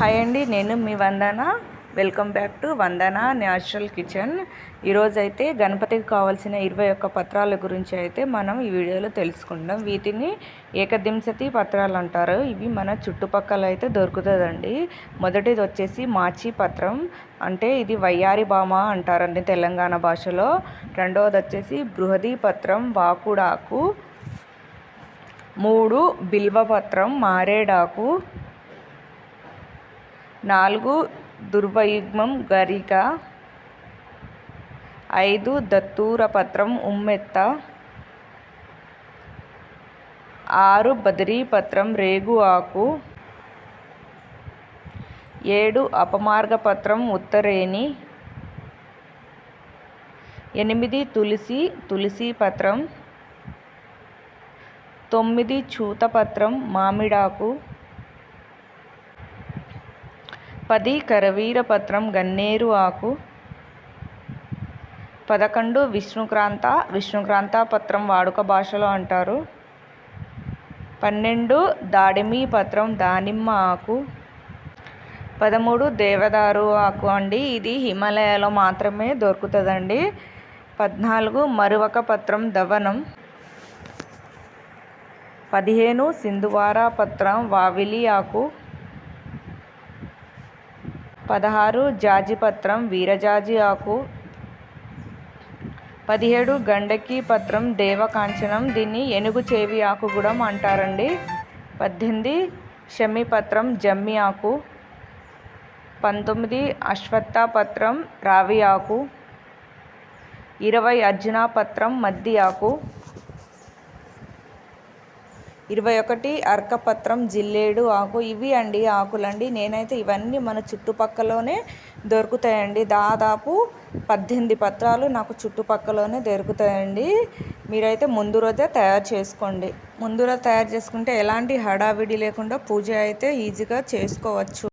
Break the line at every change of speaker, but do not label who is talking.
Hi అండి నేను మీ Vandana. Welcome back to Vandana natural kitchen ఈరోజు అయితే గణపతికి కావాల్సిన ఇరవై ఒక్క పత్రాల గురించి అయితే మనం ఈ వీడియోలో తెలుసుకుందాం. వీటిని ఏకదింశతి పత్రాలు అంటారు. ఇవి మన చుట్టుపక్కల అయితే దొరుకుతుందండి. మొదటిది వచ్చేసి మాచి పత్రం. అంటే ఇది వయ్యారి బామ అంటారండి తెలంగాణ భాషలో. రెండవది వచ్చేసి బృహదీ పత్రం వాకుడాకు. మూడు బిల్వపత్రం మారేడాకు. నాలుగు దుర్వయుగ్మం గరిక. ఐదు దత్తూరపత్రం ఉమ్మెత్త. ఆరు బదరీపత్రం రేగు ఆకు. ఏడు అపమార్గపత్రం ఉత్తరేణి. ఎనిమిది తులసి తులసి పత్రం తొమ్మిది చూతపత్రం మామిడాకు. పది కరవీరపత్రం గన్నేరు ఆకు. పదకొండు విష్ణుక్రాంత విష్ణుక్రాంత పత్రం వాడుక భాషలో అంటారు. పన్నెండు దాడిమి పత్రం దానిమ్మ ఆకు. పదమూడు దేవదారు ఆకు అండి. ఇది హిమాలయాలో మాత్రమే దొరుకుతుందండి. పద్నాలుగు మరువక పత్రం దవనం. పదిహేను సింధువార పత్రం వావిలి ఆకు. పదహారు జాజిపత్రం వీరజాజి ఆకు. పదిహేడు గండకి పత్రం దేవకాంచనం దీన్ని ఏనుగు చేవి ఆకు కూడా అంటారండి. పద్దెనిమిది షమిపత్రం జమ్మి ఆకు. పంతొమ్మిది అశ్వత్థ పత్రం రావి ఆకు. ఇరవై అర్జున పత్రం మద్ది ఆకు. ఇరవై ఒకటి అర్కపత్రం జిల్లేడు ఆకు ఇవి అండి ఆకులండి. నేనైతే ఇవన్నీ మన చుట్టుపక్కలోనే దొరుకుతాయండి. దాదాపు పద్దెనిమిది పత్రాలు నాకు చుట్టుపక్కలోనే దొరుకుతాయండి. మీరైతే ముందు రోజే తయారు చేసుకోండి. ముందు రోజు తయారు చేసుకుంటే ఎలాంటి హడావిడి లేకుండా పూజ అయితే ఈజీగా చేసుకోవచ్చు.